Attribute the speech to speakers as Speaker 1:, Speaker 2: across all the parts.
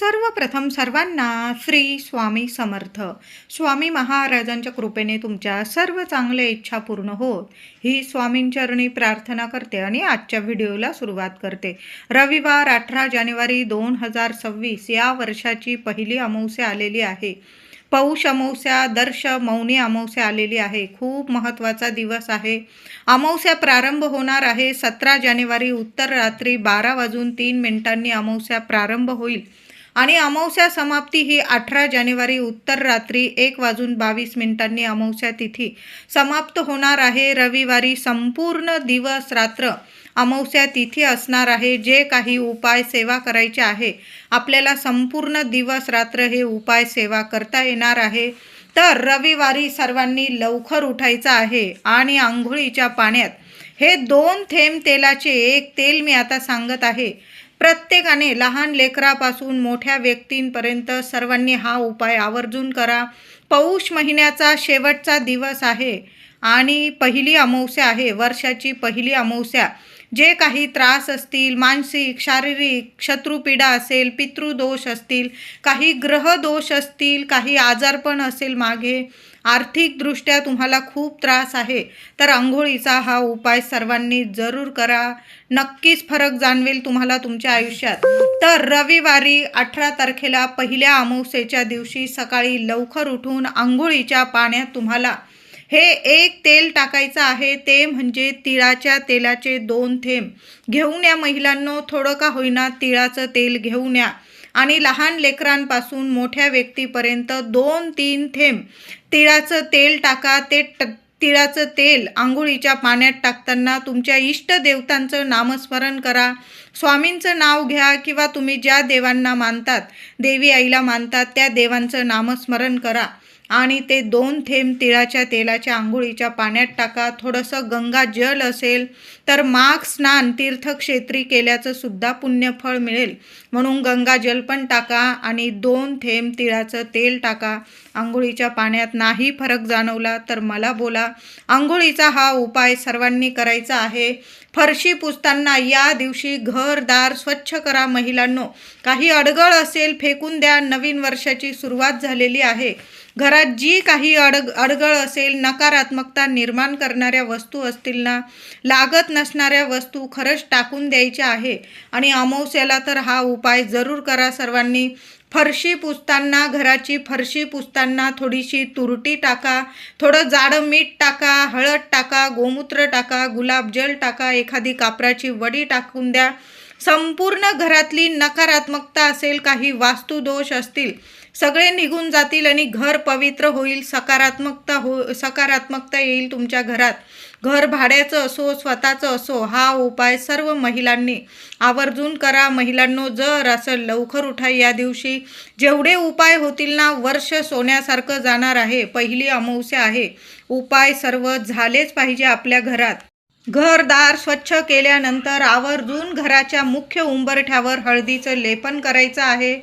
Speaker 1: सर्वप्रथम सर्वांना श्री स्वामी समर्थ. स्वामी महाराजांच्या कृपेने तुमच्या सर्व चांगल्या इच्छा पूर्ण होत. ही स्वामींचरणी प्रार्थना करते आणि आजच्या व्हिडिओला सुरुवात करते. रविवार अठरा जानेवारी दोन हजार सव्वीस या वर्षाची पहिली अमावस्या आलेली आहे. पौष अमावस्या दर्श मौनी अमावस्या आलेली आहे. खूप महत्त्वाचा दिवस आहे. अमावस्या प्रारंभ होणार आहे सतरा जानेवारी उत्तर रात्री बारा वाजून तीन मिनिटांनी अमावस्या प्रारंभ होईल. आणि अमावस्या समाप्ती ही अठरा जानेवारी उत्तर रात्री एक वाजून बावीस मिनिटांनी अमावस्या तिथी समाप्त होणार आहे. रविवारी संपूर्ण दिवस रात्र अमावस्या तिथी असणार आहे. जे काही उपाय सेवा करायचे आहे आपल्याला संपूर्ण दिवस रात्र हे उपाय सेवा करता येणार आहे. तर रविवारी सर्वांनी लवकर उठायचं आहे आणि आंघोळीच्या पाण्यात हे दोन थेंब तेलाचे एक तेल मी आता सांगत आहे. प्रत्येकाने लहान लेकरापासून मोठ्या व्यक्तींपर्यंत सर्वांनी हा उपाय आवर्जून करा. पौष महिन्याचा शेवटचा दिवस आहे आणि पहिली अमावस्या आहे. वर्षाची पहिली अमावस्या. जे काही त्रास असतील मानसिक शारीरिक शत्रुपीडा असेल पितृदोष असतील काही ग्रहदोष असतील काही आजारपण असेल मागे आर्थिकदृष्ट्या तुम्हाला खूप त्रास आहे तर आंघोळीचा हा उपाय सर्वांनी जरूर करा. नक्कीच फरक जाणवेल तुम्हाला तुमच्या आयुष्यात. तर रविवारी अठरा तारखेला पहिल्या अमावस्येच्या दिवशी सकाळी लवकर उठून आंघोळीच्या पाण्यात तुम्हाला हे एक तेल टाकायचं आहे ते म्हणजे तिळाच्या तेलाचे दोन थेंब. घेऊन या महिलांनो थोडं का होईना तिळाचं तेल घेऊन या. आणि लहान लेकरांपासून मोठ्या व्यक्तीपर्यंत दोन तीन थेंब. तिळाचं तेल टाका ते ट तिळाचं तेल आंघोळीच्या पाण्यात टाकताना तुमच्या इष्ट देवतांचं नामस्मरण करा. स्वामींचं नाव घ्या किंवा तुम्ही ज्या देवांना मानतात देवी आईला मानतात त्या देवांचं नामस्मरण करा. आणि ते दोन थेंब तिळाच्या तेलाच्या आंघोळीच्या पाण्यात टाका. थोडंसं गंगा जल असेल तर माघ स्नान तीर्थक्षेत्री केल्याचं सुद्धा पुण्यफळ मिळेल. म्हणून गंगा जल पण टाका आणि दोन थेंब तिळाचं तेल टाका. आंघोळीच्या पाण्यात नाही फरक जाणवला तर मला बोला. आंघोळीचा हा उपाय सर्वांनी करायचा आहे. फरशी पुसताना या दिवशी घरदार स्वच्छ करा महिलांनो. काही अडगळ असेल फेकून द्या. नवीन वर्षाची सुरुवात झालेली आहे. घरात जी काही अडग अडगळ असेल नकारात्मकता निर्माण करणाऱ्या वस्तू असतील ना लागत नसणाऱ्या वस्तू खरंच टाकून द्यायच्या आहे. आणि अमावस्याला तर हा उपाय जरूर करा सर्वांनी. फरशी पुसताना घराची फरशी पुसताना थोडीशी तुरटी टाका थोडं जाडं मीठ टाका हळद टाका गोमूत्र टाका गुलाबजल टाका एखादी कापराची वडी टाकून द्या. संपूर्ण घरातली नकारात्मकता असेल काही वास्तुदोष असतील सगळे निघून जातील आणि घर पवित्र होईल सकारात्मकता हो सकारात्मकता येईल तुमच्या घरात. घर भाड्याचं असो स्वतःचं असो हा उपाय सर्व महिलांनी आवर्जून करा. महिलांनो जर असं लवकर उठा या दिवशी. जेवढे उपाय होतील ना वर्ष सोन्यासारखं जाणार आहे. पहिली अमावस्या आहे. उपाय सर्व झालेच पाहिजे आपल्या घरात. घरदार स्वच्छ केल्यानंतर आवर्जून घराच्या मुख्य उंबरठ्यावर हळदीचं लेपन करायचं आहे.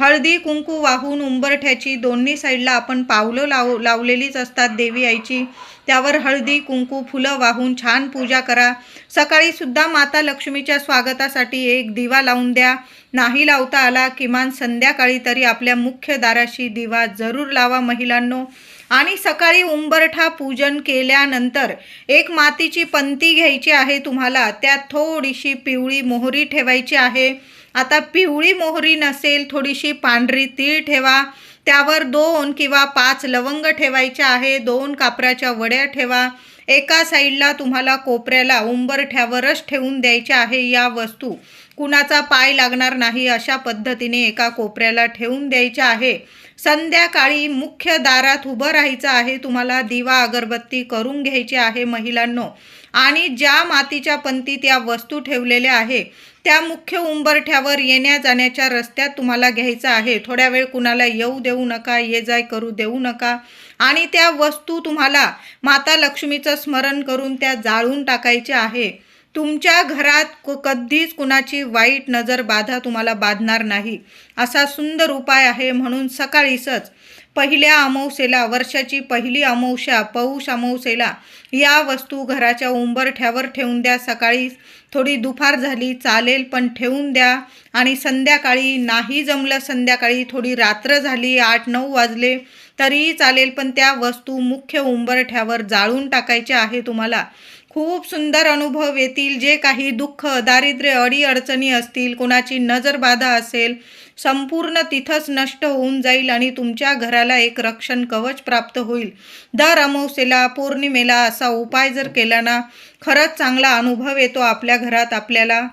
Speaker 1: हळदी कुंकू वाहून उंबरठ्याची दोन्ही साईडला आपण पावलं लाव लावलेलीच असतात देवी आईची. त्यावर हळदी कुंकू फुलं वाहून छान पूजा करा. सकाळी सुद्धा माता लक्ष्मीच्या स्वागतासाठी एक दिवा लावून द्या. नाही लावता आला किमान संध्याकाळी तरी आपल्या मुख्य दाराशी दिवा जरूर लावा महिलांनो. आणि सकाळी उंबरठा पूजन केल्यानंतर एक मातीची पंती घ्यायची आहे तुम्हाला. त्यात थोडीशी पिवळी मोहरी ठेवायची आहे. आता पिवळी मोहरी नसेल थोडीशी पांढरी तीळ ठेवा. त्यावर दोन किंवा पाच लवंग ठेवायचे आहे. दोन कापराच्या वड्या ठेवा. एका साईडला तुम्हाला कोपऱ्याला उंबरठ्यावरच ठेवून द्यायच्या आहे या वस्तू. कुणाचा पाय लागणार नाही अशा पद्धतीने एका कोपऱ्याला ठेवून द्यायच्या आहे. संध्याकाळी मुख्य दारात उभं राहायचं आहे. तुम्हाला दिवा अगरबत्ती करून घ्यायची आहे महिलांनो. आणि ज्या मातीच्या पंतीत या वस्तू ठेवलेल्या आहे त्या मुख्य उंबरठ्यावर येण्या जाण्याच्या रस्त्यात तुम्हाला घ्यायचं आहे. थोड्या वेळ कुणाला येऊ देऊ नका ये जाय करू देऊ नका. आणि त्या वस्तू तुम्हाला माता लक्ष्मीचं स्मरण करून त्या जाळून टाकायच्या आहे. तुमच्या घरात क- कधीच कुणाची वाईट नजर बाधा तुम्हाला बाधणार नाही. असा सुंदर उपाय आहे म्हणून सकाळीसच पहिल्या अमावसेला वर्षाची पहिली अमावस्या पौष अमावसेला या वस्तू घराच्या उंबरठ्यावर ठेवून द्या. सकाळी थोडी दुपार झाली चालेल पण ठेवून द्या. आणि संध्याकाळी नाही जमलं संध्याकाळी थोडी रात्र झाली आठ नऊ वाजले तरीही चालेल पण त्या वस्तू मुख्य उंबरठ्यावर जाळून टाकायच्या आहे तुम्हाला. खूप सुंदर अनुभव येतील. जे काही दुःख दारिद्र्य अडीअडचणी असतील कोणाची नजरबाधा असेल संपूर्ण तिथंच नष्ट होऊन जाईल आणि तुमच्या घराला एक रक्षण कवच प्राप्त होईल. दर अमावसेला पौर्णिमेला असा उपाय जर केला ना खरंच चांगला अनुभव येतो आपल्या घरात आपल्याला.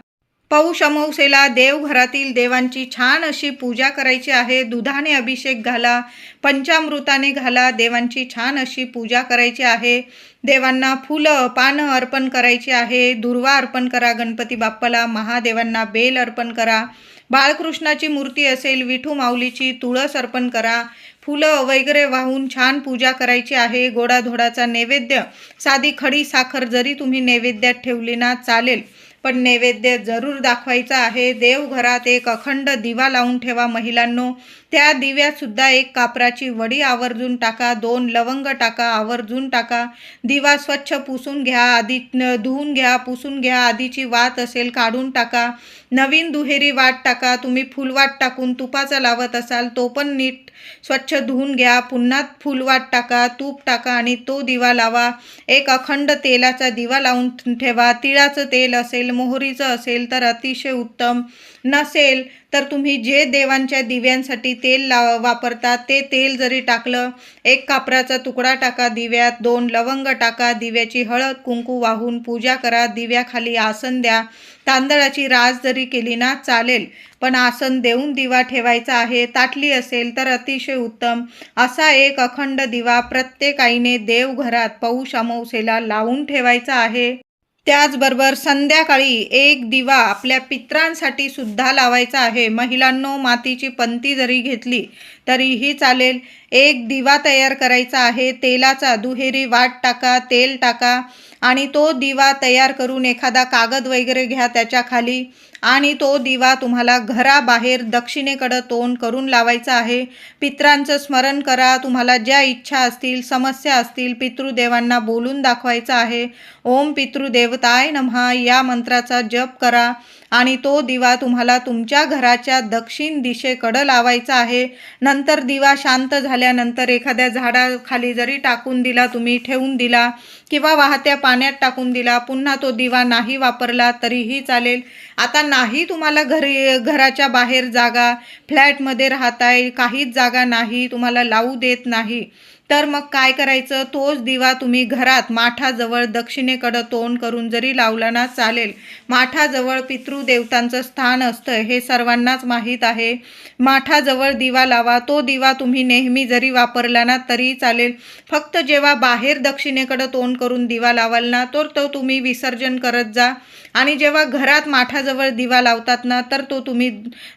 Speaker 1: पौष अमावसेला देवघरातील देवांची छान अशी पूजा करायची आहे. दुधाने अभिषेक घाला पंचामृताने घाला देवांची छान अशी पूजा करायची आहे. देवांना फुलं पानं अर्पण करायची आहे. दुर्वा अर्पण करा गणपती बाप्पाला महादेवांना बेल अर्पण करा. बाळकृष्णाची मूर्ती असेल विठू माऊलीची तुळस अर्पण करा फुलं वगैरे वाहून छान पूजा करायची आहे गोडाधोडाचा नैवेद्य साधी खडी साखर जरी तुम्ही नैवेद्यात ठेवली ना चालेल पण नैवेद्य जरूर दाखवायचा आहे. देवघरात एक अखंड दिवा लावून ठेवा महिलांनो. त्या दिव्यातसुद्धा एक कापराची वडी आवर्जून टाका दोन लवंग टाका आवर्जून टाका. दिवा स्वच्छ पुसून घ्या आधी धुवून घ्या पुसून घ्या आधीची वात असेल काढून टाका. नवीन दुहेरी वाट टाका तुम्ही फुलवाट टाकून तुपाचा लावत असाल तो पण नीट स्वच्छ धुवून घ्या. पुन्हा फुलवाट टाका तूप टाका आणि तो दिवा लावा. एक अखंड तेलाचा दिवा लावून ठेवा. तिळाचं तेल असेल मोहरीचं असेल तर अतिशय उत्तम. नसेल तर तुम्ही जे देवांच्या दिव्यांसाठी तेल ला वापरता ते तेल जरी टाकलं एक कापराचा तुकडा टाका दिव्यात दोन लवंग टाका दिव्याची हळद कुंकू वाहून पूजा करा दिव्याखाली आसन द्या. तांदळाची रास जरी केली ना चालेल. पण आसन देऊन दिवा ठेवायचा आहे ताटली असेल तर अतिशय उत्तम. असा एक अखंड दिवा प्रत्येक आईने देवघरात पौष अमावसेला लावून ठेवायचा आहे. त्याचबरोबर संध्याकाळी एक दिवा आपल्या पित्रांसाठी सुद्धा लावायचा आहे. महिलांनो मातीची पंती जरी घेतली तरीही चालेल. एक दिवा तयार करायचा आहे. तेलाचा दुहेरी वाट टाका तेल टाका. आणि तो दिवा तयार करून एखादा कागद वगैरे घ्या त्याच्याखाली. आणि तो दिवा तुम्हाला घराबाहेर दक्षिणेकडं तोंड करून लावायचा आहे. पित्रांचं स्मरण करा तुम्हाला ज्या इच्छा असतील समस्या असतील पितृदेवांना बोलून दाखवायचं आहे. ओम पितृदेवताय नमहा या मंत्राचा जप करा. आणि तो दिवा तुम्हाला तुमच्या घराच्या दक्षिण दिशेकडं लावायचा आहे. नंतर दिवा शांत झाल्यानंतर एखाद्या झाडाखाली जरी टाकून दिला तुम्ही ठेवून दिला किंवा वाहत्या पाण्यात टाकून दिला. पुन्हा तो दिवा नाही वापरला तरीही चालेल. आता नाही तुम्हाला घरी घराच्या बाहेर जागा फ्लॅटमध्ये राहताय काहीच जागा नाही तुम्हाला लावू देत नाही. तर मग काय करायचं? तोच दिवा तुम्ही घरात माठाजवळ दक्षिणेकडं तोंड करून जरी लावला ना चालेल. माठाजवळ पितृदेवतांचं स्थान असतं हे सर्वांनाच माहीत आहे. माठाजवळ दिवा लावा तो दिवा तुम्ही नेहमी जरी वापरला ना तरी चालेल. फक्त जेव्हा बाहेर दक्षिणेकडं तोंड करून दिवा लावाल ना तर तो तुम्ही विसर्जन करत जा. आणि जेव्हा घरात माठाजवळ दिवा लावतात ना तर तो तुम्ही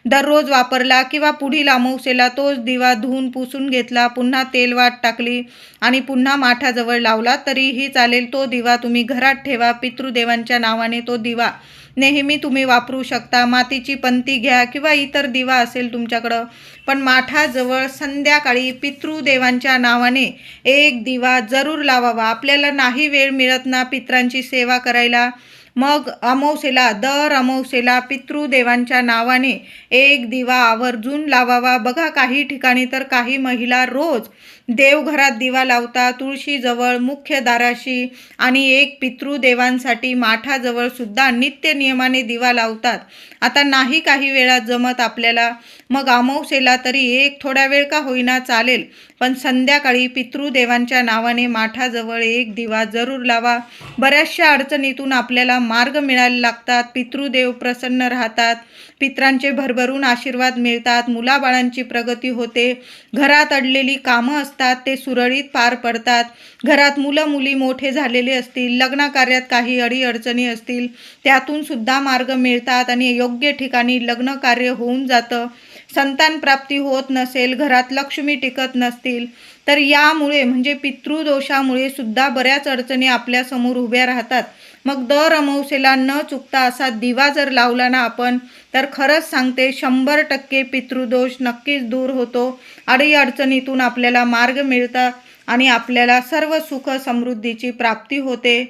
Speaker 1: दररोज वापरला किंवा पुढील अमावसेला तोच दिवा धुवून पुसून घेतला पुन्हा तेलवाट टाकली आणि पुन्हा माठाजवळ लावला तरीही चालेल तो दिवा तुम्ही घरात ठेवा. पितृदेवांच्या नावाने तो दिवा नेहमी तुम्ही वापरू शकता. मातीची पंती घ्या किंवा इतर दिवा असेल तुमच्याकडं पण माठाजवळ संध्याकाळी पितृदेवांच्या नावाने एक दिवा जरूर लावावा. आपल्याला नाही वेळ मिळत ना पित्रांची सेवा करायला. मग अमावसेला दर अमावसेला पितृदेवांच्या नावाने एक दिवा आवर्जून लावावा. बघा काही ठिकाणी तर काही महिला रोज देवघरात दिवा लावता तुळशीजवळ मुख्य दाराशी आणि एक पितृदेवांसाठी माठाजवळ सुद्धा नित्य नियमाने दिवा लावतात. आता नाही काही वेळा जमत आपल्याला. मग अमावसेला तरी एक थोड्या वेळ का होईना चालेल. पण संध्याकाळी पितृदेवांच्या नावाने माठाजवळ एक दिवा जरूर लावा. बऱ्याचशा अडचणीतून आपल्याला मार्ग मिळायला लागतात. पितृदेव प्रसन्न राहतात. पित्रांचे भरभरून आशीर्वाद मिळतात. मुलाबाळांची प्रगती होते. घरात अडलेली कामं असतात ते सुरळीत पार पडतात. घरात मुलं मुली मोठे झालेले असतील लग्नकार्यात काही अडीअडचणी असतील त्यातून सुद्धा मार्ग मिळतात आणि योग्य ठिकाणी लग्न कार्य होऊन जातं. संतान प्राप्ती होत नसेल घरात लक्ष्मी टिकत नसतील तर यामुळे म्हणजे पितृदोषामुळे सुद्धा बऱ्याच अडचणी आपल्यासमोर उभ्या राहतात. मग दर अमावसेला न चुकता असा दिवा जर लावला ना आपण तर खरंच सांगते शंभर टक्के पितृदोष नक्कीच दूर होतो. अडीअडचणीतून आपल्याला मार्ग मिळतात आणि आपल्याला सर्व सुख समृद्धीची प्राप्ती होते.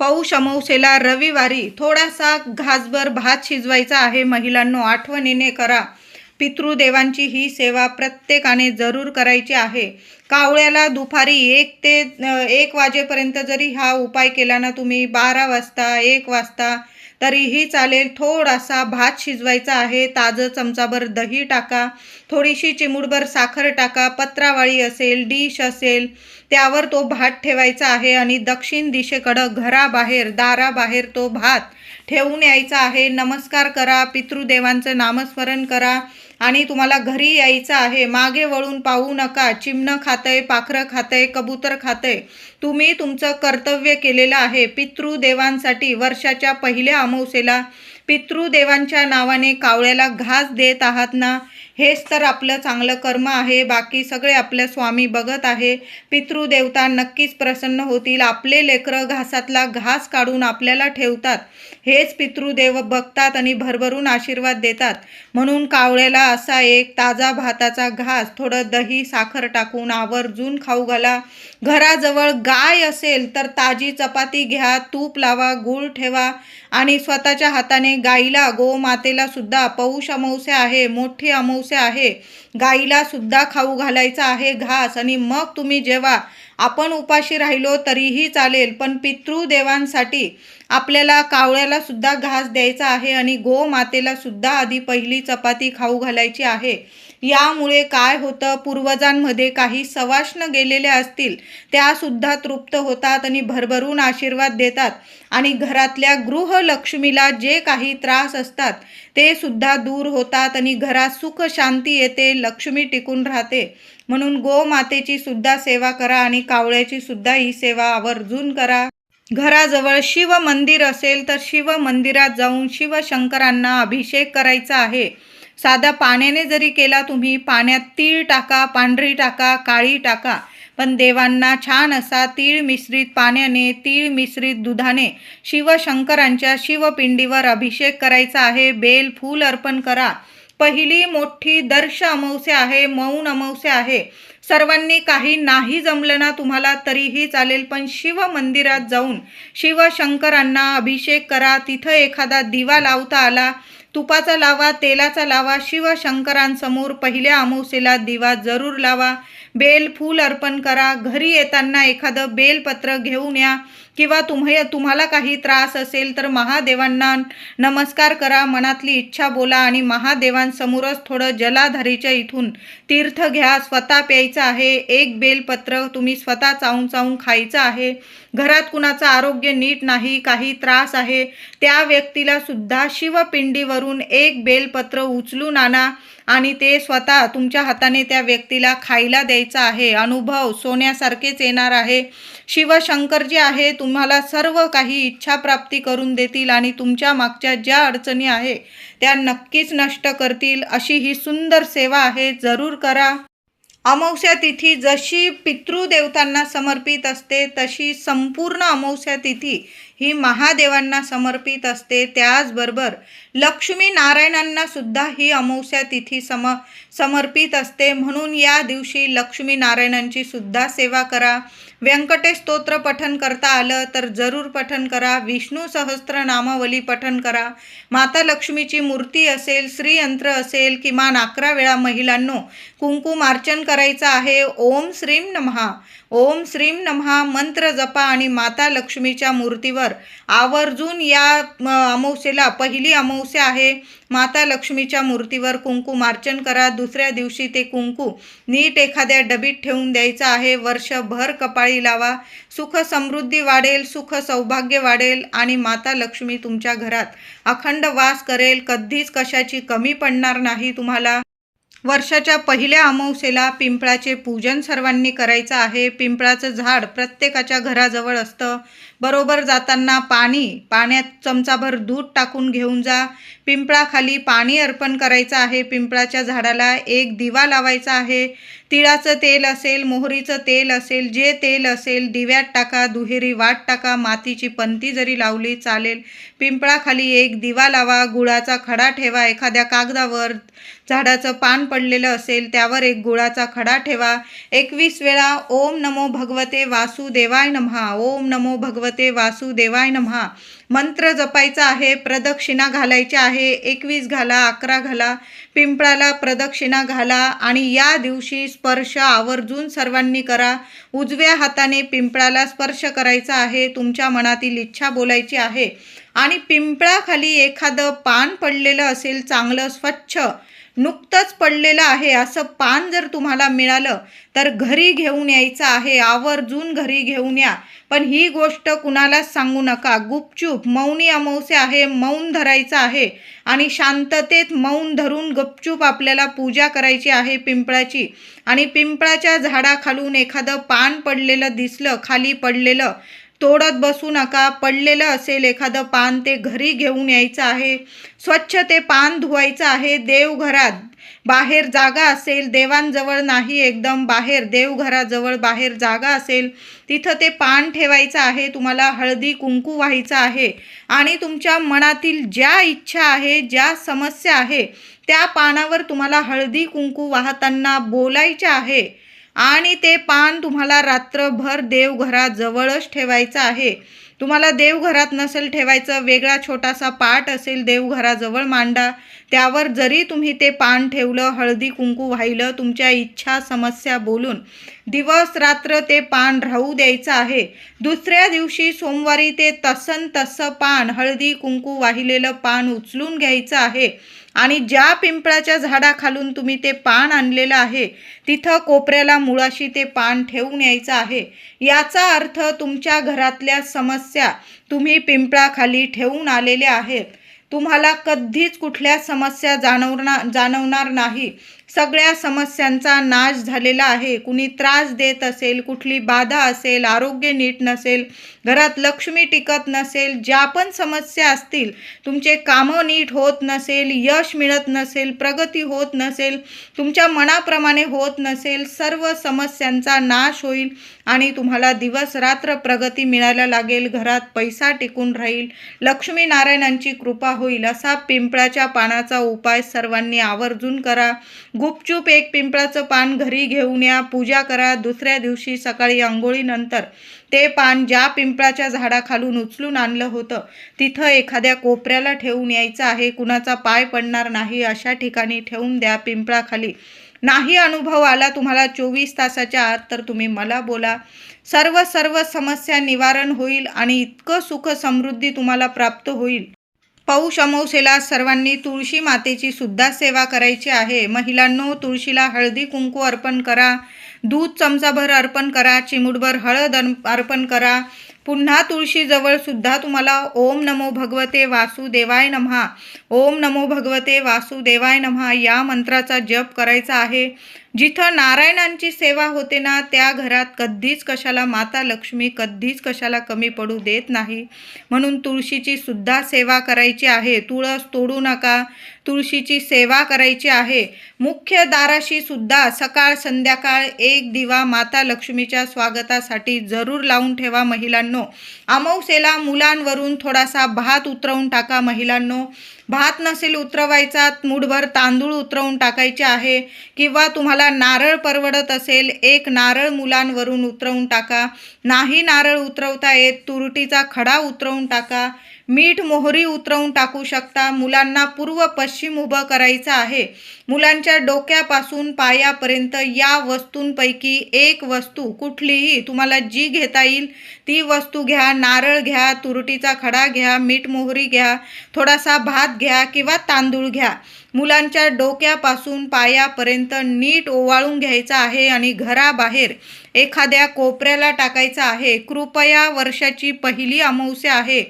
Speaker 1: पौष अमावसेला रविवारी थोडासा घासभर भात शिजवायचा आहे. महिलांनो आठवणीने करा. पितृदेवांची ही सेवा प्रत्येकाने जरूर करायची आहे. कावळ्याला दुपारी एक ते एक वाजेपर्यंत जरी हा उपाय केला ना तुम्ही बारा वाजता एक वाजता तरीही चालेल. थोडासा भात शिजवायचा आहे ताजं चमचाभर दही टाका थोडीशी चिमूडभर साखर टाका पत्रावाळी असेल डिश असेल त्यावर तो भात ठेवायचा आहे आणि दक्षिण दिशेकडं घराबाहेर दाराबाहेर तो भात ठेवून यायचा आहे. नमस्कार करा पितृदेवांचं नामस्मरण करा आणि तुम्हाला घरी यायचं आहे मागे वळून पाहू नका चिमणं खातंय पाखरं खातंय कबूतर खातंय. तुम्ही तुमचं कर्तव्य केलेलं आहे. पितृदेवांसाठी वर्षाच्या पहिल्या अमावस्येला पितृदेवांच्या नावाने कावळ्याला घास देत आहात ना? हेच तर आपलं चांगलं कर्म आहे. बाकी सगळे आपल्या स्वामी बघत आहे. पितृदेवता नक्कीच प्रसन्न होतील. आपले लेकरं घासातला घास काढून आपल्याला ठेवतात. हेच पितृदेव बघतात आणि भरभरून आशीर्वाद देतात. म्हणून कावळ्याला असा एक ताजा भाताचा घास थोडं दही साखर टाकून आवर्जून खाऊ घाला. घराजवळ गाय असेल तर ताजी चपाती घ्या तूप लावा गूळ ठेवा आणि स्वतःच्या हाताने गाईला गोमातेला सुद्धा पौष अमावस्या आहे. मोठी अमावस्या आहे. गाईला सुद्धा खाऊ घालायचा आहे घास आणि मग तुम्ही जेव्हा आपण उपाशी राहिलो तरीही चालेल पण पितृदेवांसाठी आपल्याला कावळ्याला सुद्धा घास द्यायचा आहे आणि गोमातेला सुद्धा आधी पहिली चपाती खाऊ घालायची आहे. यामुळे काय होतं? पूर्वजांमध्ये काही सवाष्ण गेलेल्या असतील त्यासुद्धा तृप्त होतात आणि भरभरून आशीर्वाद देतात. आणि घरातल्या गृहलक्ष्मीला जे काही त्रास असतात ते सुद्धा दूर होतात आणि घरात सुख शांती येते लक्ष्मी टिकून राहते. म्हणून गोमातेची सुद्धा सेवा करा आणि कावळ्याची सुद्धा ही सेवा आवर्जून करा. घराजवळ शिव मंदिर असेल तर शिव मंदिरात जाऊन शिवशंकरांना अभिषेक करायचा आहे. साधा पाण्याने जरी केला तुम्ही पाण्यात तीळ टाका पांढरी टाका काळी टाका. पण देवांना छान असा तीळ मिश्रित पाण्याने तीळ मिश्रित दुधाने शिवशंकरांच्या शिवपिंडीवर अभिषेक करायचा आहे. बेल फूल अर्पण करा. पहिली मोठी दर्श अमावस्या आहे मौन अमावस्या आहे. सर्वांनी काही नाही जमलं ना तुम्हाला तरीही चालेल. पण शिव मंदिरात जाऊन शिवशंकरांना अभिषेक करा. तिथं एखादा दिवा लावता आला तुपाचा लावा तेलाचा लावा शिवशंकरांसमोर पहिल्या अमावसेला दिवा जरूर लावा. बेल फूल अर्पण करा. घरी येताना एखादं बेलपत्र घेऊन या. किंवा तुम्ही तुम्हाला काही त्रास असेल तर महादेवांना नमस्कार करा मनातली इच्छा बोला आणि महादेवांसमोरच थोडं जलाधारीच्या इथून तीर्थ घ्या. स्वतः प्यायचं आहे एक बेलपत्र तुम्ही स्वतः चावून चावून खायचं आहे. घरात कुणाचं आरोग्य नीट नाही काही त्रास आहे त्या व्यक्तीला सुद्धा शिवपिंडीवरून एक बेलपत्र उचलून आणा आणि ते स्वतः तुमच्या हाताने त्या व्यक्तीला खायला द्यायचं आहे. अनुभव सोन्यासारखेच येणार आहे. शिवशंकर जे आहे तुम्हाला सर्व काही इच्छा प्राप्ती करून देतील आणि तुमच्या मागच्या ज्या अडचणी आहे त्या नक्कीच नष्ट करतील. अशी ही सुंदर सेवा आहे जरूर करा. अमावस्या तिथी जशी पितृदेवतांना समर्पित असते तशी संपूर्ण अमावस्या तिथी ही महादेवांना समर्पित असते. त्याचबरोबर लक्ष्मी नारायणांना सुद्धा ही अमावस्या तिथी सम समर्पित असते. म्हणून या दिवशी लक्ष्मी नारायणांची सुद्धा सेवा करा. व्यंकटेश स्तोत्र पठन करता आलं तर जरूर पठन करा. विष्णू सहस्त्र नामावली पठन करा. माता लक्ष्मीची मूर्ती असेल श्रीयंत्र असेल किमान अकरा वेळा महिलांनो कुंकुमार्चन करायचं आहे. ओम श्रीम नमहा. ओम श्रीम नमहा मंत्र जपा आणि माता लक्ष्मीच्या मूर्तीवर आवर्जून या म, अमावस्येला पहिली अमावस्या आहे. माता लक्ष्मीच्या मूर्तीवर कुंकुमार्चन करा. दुसऱ्या दिवशी ते कुंकू नीट एखाद्या डबीत ठेवून द्यायचं आहे. वर्षभर कपाळी लावा. सुख समृद्धी वाढेल सुख सौभाग्य वाढेल आणि माता लक्ष्मी तुमच्या घरात अखंड वास करेल. कधीच कशाची कमी पडणार नाही तुम्हाला. वर्षाच्या पहिल्या अमावस्येला पिंपळाचे पूजन सर्वांनी करायचं आहे. पिंपळाचं झाड प्रत्येकाच्या घराजवळ असतं. बरोबर जाताना पाणी पाण्यात चमचाभर दूध टाकून घेऊन जा. पिंपळाखाली पाणी अर्पण करायचं आहे. पिंपळाच्या झाडाला एक दिवा लावायचा आहे. तिळाचं तेल असेल मोहरीचं तेल असेल जे तेल असेल दिव्यात टाका दुहेरी वाट टाका मातीची पंती जरी लावली चालेल पिंपळाखाली एक दिवा लावा गुळाचा खडा ठेवा एखाद्या कागदावर झाडाचं पान पडलेलं असेल त्यावर एक गुळाचा खडा ठेवा. एकवीस वेळा ओम नमो भगवते वासुदेवाय नमहा ओम नमो भगवते वासुदेवाय नमहा. मंत्र जपायचा आहे प्रदक्षिणा घालायची आहे एकवीस घाला अकरा घाला पिंपळाला प्रदक्षिणा घाला आणि या दिवशी स्पर्श आवर्जून सर्वांनी करा. उजव्या हाताने पिंपळाला स्पर्श करायचा आहे तुमच्या मनातील इच्छा बोलायची आहे. आणि पिंपळाखाली एखादं पान पडलेलं असेल चांगलं स्वच्छ नुकतंच पडलेलं आहे. असं पान जर तुम्हाला मिळालं तर घरी घेऊन यायचं आहे. आवर्जून घरी घेऊन या. पण ही गोष्ट कुणालाच सांगू नका. गुपचूप मौनी अमावस्या आहे मौन धरायचं आहे. आणि शांततेत मौन धरून गपचूप आपल्याला पूजा करायची आहे पिंपळाची. आणि पिंपळाच्या झाडाखालून एखादं पान पडलेलं दिसलं खाली पडलेलं तोडत बसू नका. पडलेलं असेल एखादं पान ते घरी घेऊन यायचं आहे. स्वच्छ ते पान धुवायचं आहे. देवघरात बाहेर जागा असेल देवांजवळ नाही एकदम बाहेर देवघराजवळ बाहेर जागा असेल तिथं ते पान ठेवायचं आहे. तुम्हाला हळदी कुंकू व्हायचं आहे. आणि तुमच्या मनातील ज्या इच्छा आहे ज्या समस्या आहे त्या पानावर तुम्हाला हळदी कुंकू वाहताना बोलायचे आहे. आणि ते पान तुम्हाला रात्रभर देवघराजवळच ठेवायचं आहे. तुम्हाला देवघरात नसेल ठेवायचं वेगळा छोटासा पाट असेल देवघराजवळ मांडा. त्यावर जरी तुम्ही ते पान ठेवलं हळदी कुंकू वाहिलं तुमच्या इच्छा समस्या बोलून दिवस रात्र ते पान राहू द्यायचं आहे. दुसऱ्या दिवशी सोमवारी ते तसन तसं पान हळदी कुंकू वाहिलेलं पान उचलून घ्यायचं आहे. आणि ज्या पिंपळाच्या झाडाखालून तुम्ही ते पान आणलेलं आहे तिथं कोपऱ्याला मुळाशी ते पान ठेवून यायचं आहे. याचा अर्थ तुमच्या घरातल्या समस्या तुम्ही पिंपळाखाली ठेवून आलेल्या आहेत. तुम्हाला कधीच कुठल्या समस्या जाणवणार जाणवणार नाही. सगळ्या समस्यांचा नाश झालेला आहे. कुणी त्रास देत असेल कुठली बाधा असेल आरोग्य नीट नसेल घरात लक्ष्मी टिकत नसेल ज्या पण समस्या असतील तुमचे कामं नीट होत नसेल यश मिळत नसेल प्रगती होत नसेल तुमच्या मनाप्रमाणे होत नसेल सर्व समस्यांचा नाश होईल आणि तुम्हाला दिवस रात्र प्रगती मिळायला लागेल घरात पैसा टिकून राहील लक्ष्मीनारायणांची कृपा होईल असा पिंपळाच्या पानाचा उपाय सर्वांनी आवर्जून करा. गुपचूप एक पिंपळाचं पान घरी घेऊन या पूजा करा. दुसऱ्या दिवशी सकाळी आंघोळीनंतर ते पान ज्या पिंपळाच्या झाडाखालून उचलून आणलं होतं तिथं एखाद्या कोपऱ्याला ठेवून यायचं आहे. कुणाचा पाय पडणार नाही अशा ठिकाणी ठेवून द्या पिंपळाखाली. नाही अनुभव आला तुम्हाला चोवीस तासाच्या आत तर तुम्ही मला बोला. सर्व सर्व समस्या निवारण होईल आणि इतकं सुख समृद्धी तुम्हाला प्राप्त होईल. पौष अमावस्येला सर्वांनी तुळशी मातेची सुद्धा सेवा करायची आहे. महिलांनो तुळशीला हळदी कुंकू अर्पण करा दूध चमचाभर अर्पण करा चिमुटभर हळद अर्पण करा. पुन्हा तुळशीजवळ सुद्धा तुम्हाला ओम नमो भगवते वासुदेवाय नमहा. ओम नमो भगवते वासुदेवाय नमहा या मंत्राचा जप करायचा आहे. जिथं नारायणांची सेवा होते ना त्या घरात कधीच कशाला माता लक्ष्मी कधीच कशाला कमी पडू देत नाही. म्हणून तुळशीची सुद्धा सेवा करायची आहे. तुळस तोडू नका. तुळशीची सेवा करायची आहे. मुख्य दाराशी सुद्धा सकाळ संध्याकाळ एक दिवा माता लक्ष्मीच्या स्वागतासाठी जरूर लावून ठेवा महिलांनो. अमावसेला मुलांवरून थोडासा भात उतरवून टाका महिलांनो. भात नसेल उतरवायचा मुठभर तांदूळ उतरवून टाकायचे आहे किंवा तुम्हाला नारळ परवडत असेल एक नारळ मुलांवरून उतरवून टाका. नाही नारळ उतरवता येत तुरटीचा खडा उतरवून टाका. मीठ मोहरी उतरवून टाकू शकता. मुलांना पूर्व पश्चिम उभं करायचं आहे. मुलांच्या डोक्यापासून पायापर्यंत या वस्तूंपैकी एक वस्तू कुठलीही तुम्हाला जी घेता येईल ती वस्तू घ्या. नारळ घ्या तुरटीचा खडा घ्या मीठ मोहरी घ्या थोडासा भात घ्या किंवा तांदूळ घ्या. मुलांच्या डोक्यापासून पायापर्यंत नीट ओवाळून घ्यायचं आहे आणि घराबाहेर एखाद्या कोपऱ्याला टाकायचं आहे. कृपया वर्षाची पहिली अमावस्या आहे.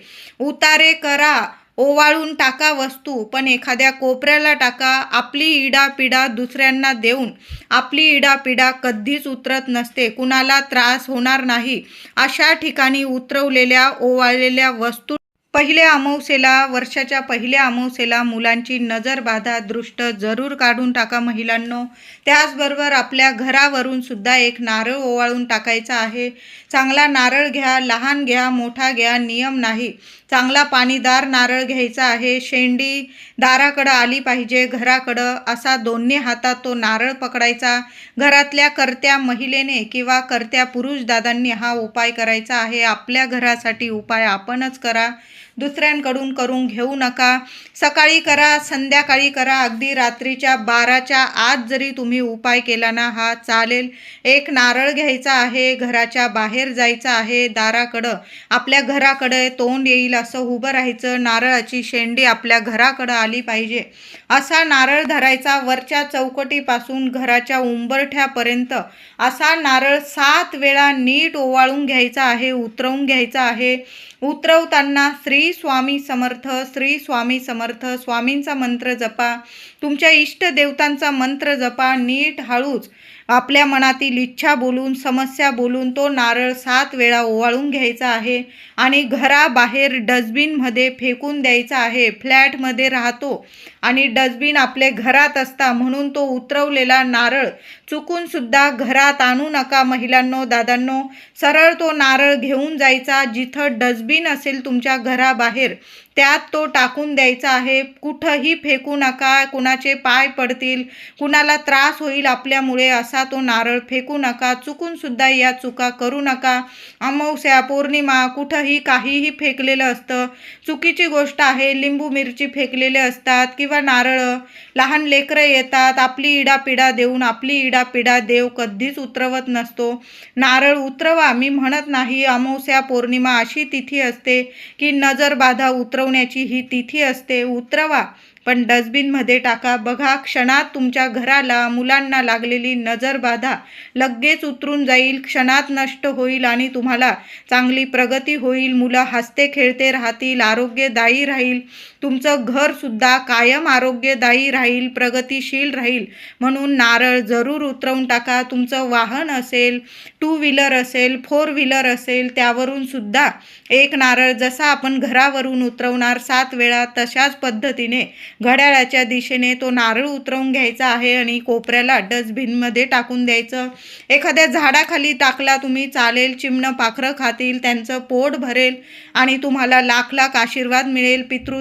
Speaker 1: उतारे करा. ओवाळून टाका वस्तू पण एखाद्या कोपऱ्याला टाका. आपली इडापिडा दुसऱ्यांना देऊन. आपली इडापिडा कधीच उतरत नसते. कुणाला त्रास होणार नाही. अशा ठिकाणी उतरवलेल्या ओवाळलेल्या वस्तू पहिल्या अमावसेला वर्षाच्या पहिल्या अमावसेला मुलांची नजर बाधा दृष्ट जरूर काढून टाका महिलांनो. त्याचबरोबर आपल्या घरावरून सुद्धा एक नारळ ओवाळून टाकायचा आहे. चांगला नारळ घ्या लहान घ्या मोठा घ्या नियम नाही. चांगला पाणीदार नारळ घ्यायचा आहे. शेंडी दाराकडं आली पाहिजे घराकडं. असा दोन्ही हातात तो नारळ पकडायचा. घरातल्या करत्या महिलेने किंवा करत्या पुरुष दादांनी हा उपाय करायचा आहे. आपल्या घरासाठी उपाय आपणच करा. दुसऱ्यांकडून करून घेऊ नका. सकाळी करा संध्याकाळी करा. अगदी रात्रीच्या बाराच्या आत जरी तुम्ही उपाय केला ना हा चालेल. एक नारळ घ्यायचा आहे घराच्या बाहेर जायचं आहे दाराकडं. आपल्या घराकडे तोंड येईल असं उभं राहायचं. नारळाची शेंडी आपल्या घराकडं आली पाहिजे. असा नारळ धरायचा वरच्या चौकटीपासून घराच्या उंबरठ्यापर्यंत. असा नारळ सात वेळा नीट ओवाळून घ्यायचा आहे उतरवून घ्यायचा आहे. उतरवताना श्री स्वामी समर्थ श्री स्वामी समर्थ स्वामींचा मंत्र जपा. तुमच्या इष्ट देवतांचा मंत्र जपा. नीट हळूच आपल्या मनातील इच्छा बोलून समस्या बोलून तो नारळ सात वेळा ओवाळून घ्यायचा आहे आणि घराबाहेर डस्टबिनमध्ये फेकून द्यायचा आहे. फ्लॅटमध्ये राहतो. आणि डस्टबिन आपले घरात असता म्हणून तो उतरवलेला नारळ चुकून सुद्धा घरात आणू नका महिलांनो दादांनो. सरळ तो नारळ घेऊन जायचा. जिथं डस्टबिन असेल तुमच्या घराबाहेर त्यात तो टाकून द्यायचा आहे. कुठंही फेकू नका. कुणाचे पाय पडतील कुणाला त्रास होईल आपल्यामुळे असा तो नारळ फेकू नका. चुकूनसुद्धा या चुका करू नका. अमावस्या पौर्णिमा कुठंही काहीही फेकलेलं असतं. चुकीची गोष्ट आहे. लिंबू मिरची फेकलेले असतात किंवा नारळं लहान लेकरं येतात आपली इडापिडा देऊन आपली इडापिडा देव कधीच उतरवत नसतो. नारळ उतरवा मी म्हणत नाही अमावस्या पौर्णिमा अशी तिथी असते की नजर बाधा उतरवण्याची ही तिथी असते. उतरवा पण डस्टबिनमध्ये टाका. बघा क्षणात तुमच्या घराला मुलांना लागलेली नजरबाधा लगेच उतरून जाईल. क्षणात नष्ट होईल आणि तुम्हाला चांगली प्रगती होईल. मुलं हसते खेळते राहतील आरोग्यदायी राहील. तुमचं घरसुद्धा कायम आरोग्यदायी राहील प्रगतिशील राहील. म्हणून नारळ जरूर उतरवून टाका. तुमचं वाहन असेल टू व्हीलर असेल फोर व्हीलर असेल त्यावरून सुद्धा एक नारळ जसा आपण घरावरून उतरवणार सात वेळा तशाच पद्धतीने घड्याळाच्या दिशेने तो नारळ उतरवून घ्यायचा आहे आणि कोपऱ्याला डस्टबिनमध्ये टाकून द्यायचं. एखाद्या झाडाखाली टाकला तुम्ही चालेल चिमणं पाखरं खातील त्यांचं पोट भरेल आणि तुम्हाला लाख लाख आशीर्वाद मिळेल. पितृ